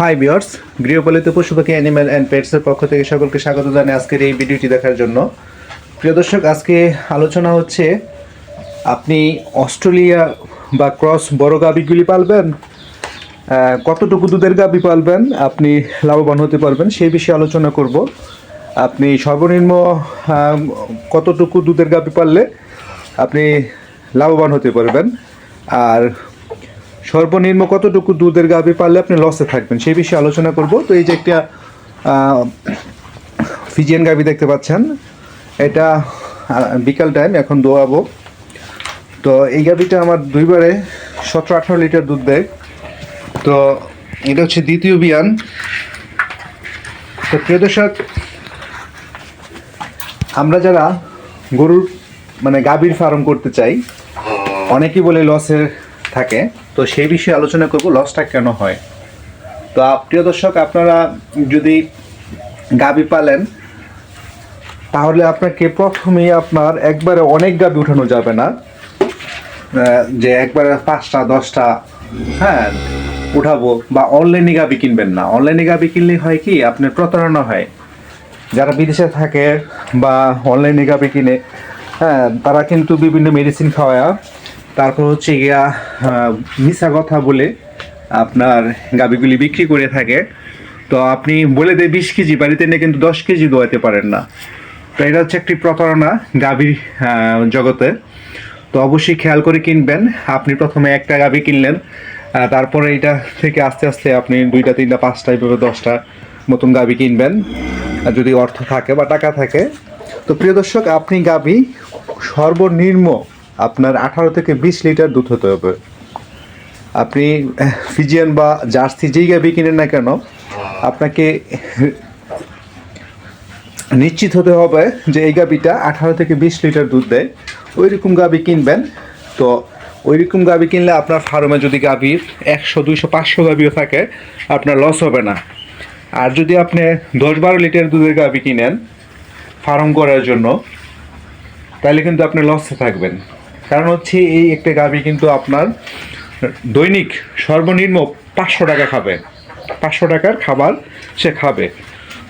High বিয়ার্স গৃহপালিত পশু পাখি অ্যানিম্যাল অ্যান্ড পেটসের পক্ষ থেকে সকলকে স্বাগত জানাই আজকের এই ভিডিওটি দেখার জন্য। প্রিয় দর্শক, আজকে আলোচনা হচ্ছে, আপনি অস্ট্রেলিয়া বা ক্রস বড় গাবিগুলি পালবেন কতটুকু দুধের গাবি পালবেন, আপনি লাভবান হতে পারবেন, সেই বিষয়ে আলোচনা করব। আপনি সর্বনিম্ন কতটুকু দুধের গাবি পাললে আপনি লাভবান হতে পারবেন, আর সর্বনিম্ন কতটুকু দুধের গাভি পারলে আপনি লসে থাকবেন? সেই বিষয়ে আলোচনা করব। তো এই যে একটা ফিজিয়ান গাভি দেখতে পাচ্ছেন। এটা বিকাল টাইম এখন দোয়াবো। তো এই গাভিটা আমার দুইবারে সতেরো আঠারো লিটার দুধ দেয়। তো এটা হচ্ছে দ্বিতীয় বিয়ান। তো প্রিয় দর্শক, আমরা যারা গরুর মানে গাভীর ফার্ম করতে চাই, অনেকেই বলে লসের থাকে। তো সেই বিষয়ে আলোচনা করব লসটা কেন হয়? তো প্রিয় দর্শক, আপনারা যদি গাবি পালেন, তাহলে আপনাকে প্রথমেই আপনার একবারে অনেক গাবি উঠানো যাবে না। যে একবারে পাঁচটা, দশটা হ্যাঁ উঠাবো বা অনলাইনে গাবি কিনবেন না। অনলাইনে গাবি কিনলে হয় কি, আপনার প্রতারণা হয়। যারা বিদেশে থাকে বা অনলাইনে গাবি কিনে হ্যাঁ তারা কিন্তু বিভিন্ন মেডিসিন খাওয়া তারপর হচ্ছে গিয়া মিশা কথা বলে আপনার গাবিগুলি বিক্রি করে থাকে। তো আপনি বলে দেয় বিশ কেজি, বাড়িতে এনে কিন্তু দশ কেজি দোয়াতে পারেন না। তো এটা হচ্ছে একটি প্রতারণা গাভীর জগতে। তো অবশ্যই খেয়াল করে কিনবেন। আপনি প্রথমে একটা গাভী কিনলেন তারপরে এটা থেকে আস্তে আস্তে আপনি দুইটা, তিনটা, পাঁচটা এইভাবে দশটা মতন গাভী কিনবেন। যদি অর্থ থাকে বা টাকা থাকে। তো প্রিয় দর্শক, আপনি গাভী সর্বনিম্ন আপনার আঠারো থেকে বিশ লিটার দুধ হতে হবে। আপনি ফিজিয়ান বা জার্সি যেই গাভী কিনেন না কেন আপনাকে নিশ্চিত হতে হবে যে এই গাবিটা আঠারো থেকে বিশ লিটার দুধ দেয়। ওই রকম গাবি কিনবেন। তো ওই রকম গাবি কিনলে আপনার ফার্মে যদি গাভীর একশো দুইশো পাঁচশো গাভিও থাকে আপনার লস হবে না। আর যদি আপনি দশ বারো লিটার দুধের গাভি কিনেন ফার্ম করার জন্য তাহলে কিন্তু আপনি লসে থাকবেন। কারণ হচ্ছে এই একটা গাভি কিন্তু আপনার দৈনিক সর্বনিম্ন পাঁচশো টাকা খাবে। পাঁচশো টাকার খাবার সে খাবে।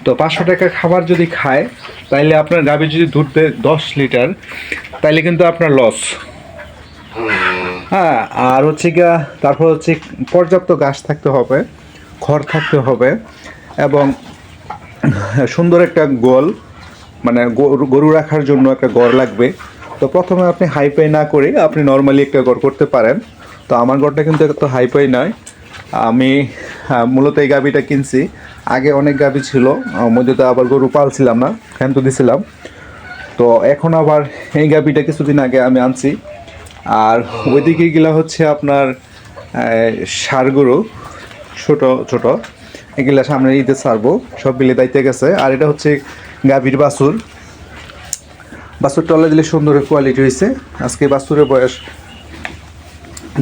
তো পাঁচশো টাকার খাবার যদি খায়, তাইলে আপনার গাভী যদি দুধ দেয় দশ লিটার, তাইলে কিন্তু আপনার লস হ্যাঁ আর হচ্ছে গিয়া তারপর হচ্ছে পর্যাপ্ত গাছ থাকতে হবে, খড় থাকতে হবে এবং সুন্দর একটা গোল মানে গরু রাখার জন্য একটা গড় লাগবে। তো প্রথমে আপনি হাইপাই না করে আপনি নর্মালি একটা গড় করতে পারেন। তো আমার গড়টা কিন্তু এত হাইপাই নয়। আমি মূলত এই গাভিটা কিনছি। আগে অনেক গাভি ছিল মধ্যে তো আবার গরু পালছিলাম না তো দিছিলাম। তো এখন আবার এই গাভিটা কিছুদিন আগে আমি আনছি। আর ওইদিকে গেলা হচ্ছে আপনার গরু, ছোট ছোট। এগুলা সামনে ঈদে ছাড়বো সব মিলে দায়িত্বে গেছে। আর এটা হচ্ছে গাভীর বাছুর। বাছুর টলে দিলে সুন্দর কোয়ালিটি হয়েছে আজকে বাছুরের বয়স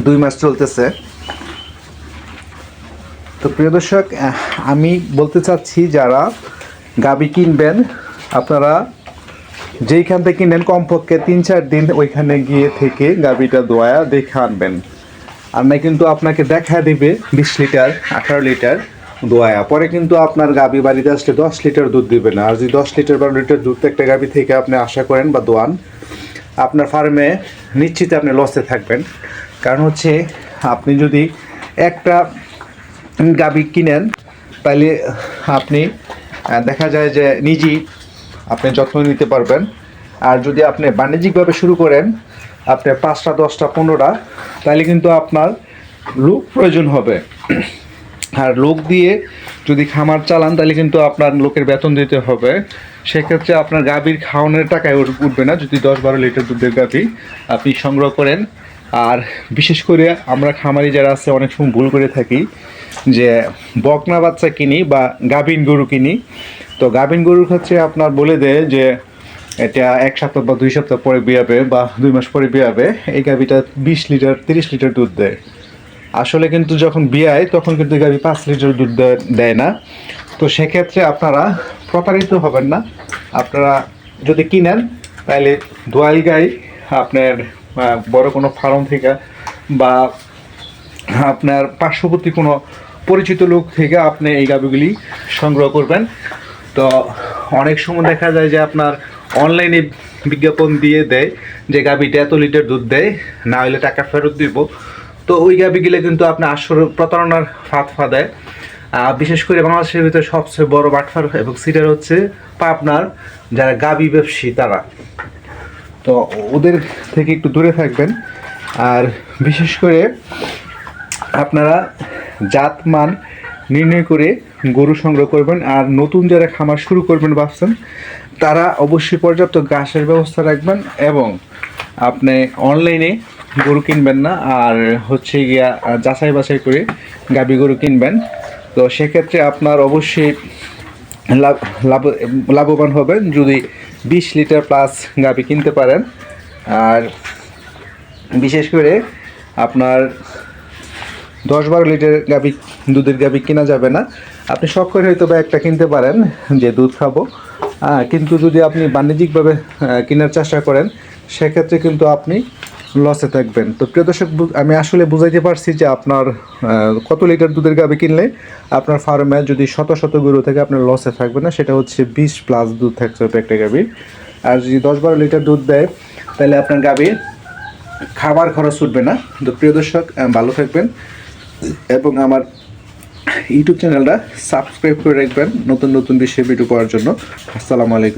দুই মাস চলতেছে। তো প্রিয় দর্শক আমি বলতে চাচ্ছি যারা গাবি কিনবেন, আপনারা যেইখান থেকে কিনেন কমপক্ষে তিন চার দিন ওইখানে গিয়ে থেকে গাবিটা দোয়া দেখে আনবেন আর না কিন্তু আপনাকে দেখা দেবে বিশ লিটার, আঠারো লিটার। দোয়া পরে কিন্তু আপনার গাবি বাড়িতে আসলে দশ লিটার দুধ দিবে না। আর যদি দশ লিটার বারো লিটার দুধ একটা গাবি থেকে আপনি আশা করেন বা দোয়ান, আপনার ফার্মে নিশ্চিত আপনি লসে থাকবেন। কারণ হচ্ছে আপনি যদি একটা গাবি কিনেন তাহলে আপনি দেখা যায় যে নিজেই আপনি যত্ন নিতে পারবেন। আর যদি আপনি বাণিজ্যিকভাবে শুরু করেন, আপনি পাঁচটা, দশটা, পনেরোটা তাহলে কিন্তু আপনার লোক প্রয়োজন হবে। আর লোক দিয়ে যদি খামার চালান, তাহলে কিন্তু আপনার লোকের বেতন দিতে হবে। সেক্ষেত্রে আপনার গাভীর খাওয়ানোর টাকায় উঠবে না। যদি দশ বারো লিটার দুধের গাভী আপনি সংগ্রহ করেন। আর বিশেষ করে আমরা খামারি যারা আছে, অনেক সময় ভুল করে থাকি যে বকনা বাচ্চা কিনি বা গাভীন গরু কিনি। তো গাভীন গরুর ক্ষেত্রে আপনার বলে দেয় যে, এটা এক সপ্তাহ বা দুই সপ্তাহ পরে বিয়াবে বা দুই মাস পরে বিয়াবে, এই গাভীটা বিশ লিটার, তিরিশ লিটার দুধ দেয়। আসলে কিন্তু যখন বিয়ায়, তখন কিন্তু গাভী পাঁচ লিটার দুধ দেয় না। তো সেক্ষেত্রে আপনারা প্রতারিত হবেন না। আপনারা যদি কিনেন, তাহলে দোয়াল গাই আপনার বড় কোনো ফার্ম থেকে বা আপনার পার্শ্ববর্তী কোনো পরিচিত লোক থেকে আপনি এই গাভিগুলি সংগ্রহ করবেন। তো অনেক সময় দেখা যায় যে আপনার অনলাইনে বিজ্ঞাপন দিয়ে দেয় যে গাভিটা এত লিটার দুধ দেয়, না হলে টাকা ফেরত দিব। তো ওই গাভিগুলো কিন্তু আপনি আসর প্রতারণার ফাঁদ ফাঁদায়। বিশেষ করে বাংলাদেশের ভিতরে সবচেয়ে বড় বাটফার এবং সিটার হচ্ছে পাবনার যারা গাবি ব্যবসায়ী তারা। তো ওদের থেকে একটু দূরে থাকবেন। আর বিশেষ করে আপনারা জাত মান নির্ণয় করে গরু সংগ্রহ করবেন আর নতুন যারা খামার শুরু করবেন ভাবছেন, তারা অবশ্যই পর্যাপ্ত ঘাসের ব্যবস্থা রাখবেন এবং আপনি অনলাইনে গরু কিনবেন না। আর হচ্ছে গিয়া যাচাই বাছাই করে গাবি গরু কিনবেন। তো সেক্ষেত্রে আপনার অবশ্যই লাভ লাভবান হবেন যদি বিশ লিটার প্লাস গাবি কিনতে পারেন। আর বিশেষ করে আপনার দশ বারো লিটার গাবি, দুধের গাবি কেনা যাবে না। আপনি শখ করে হয়তো বা একটা কিনতে পারেন, যে দুধ খাব। কিন্তু যদি আপনি বাণিজ্যিকভাবে কেনার চেষ্টা করেন, সেক্ষেত্রে কিন্তু আপনি লসে থাকবেন। তো প্রিয় দর্শক আমি আসলে বুঝাইতে পারছি যে আপনার কত লিটার দুধের গাবি কিনলে আপনার ফার্মে যদি শত শত গরু থাকে আপনার লসে থাকবে না, সেটা হচ্ছে বিশ প্লাস দুধ হবে একটা গাবির আর যদি দশ বারো লিটার দুধ দেয়, তাহলে আপনার গাবির খাবার খরচ উঠবে না। তো প্রিয় দর্শক ভালো থাকবেন এবং আমার ইউটিউব চ্যানেলটা সাবস্ক্রাইব করে রাখবেন নতুন নতুন বিষয়ে ভিডিও পাওয়ার জন্য। আসসালামু আলাইকুম।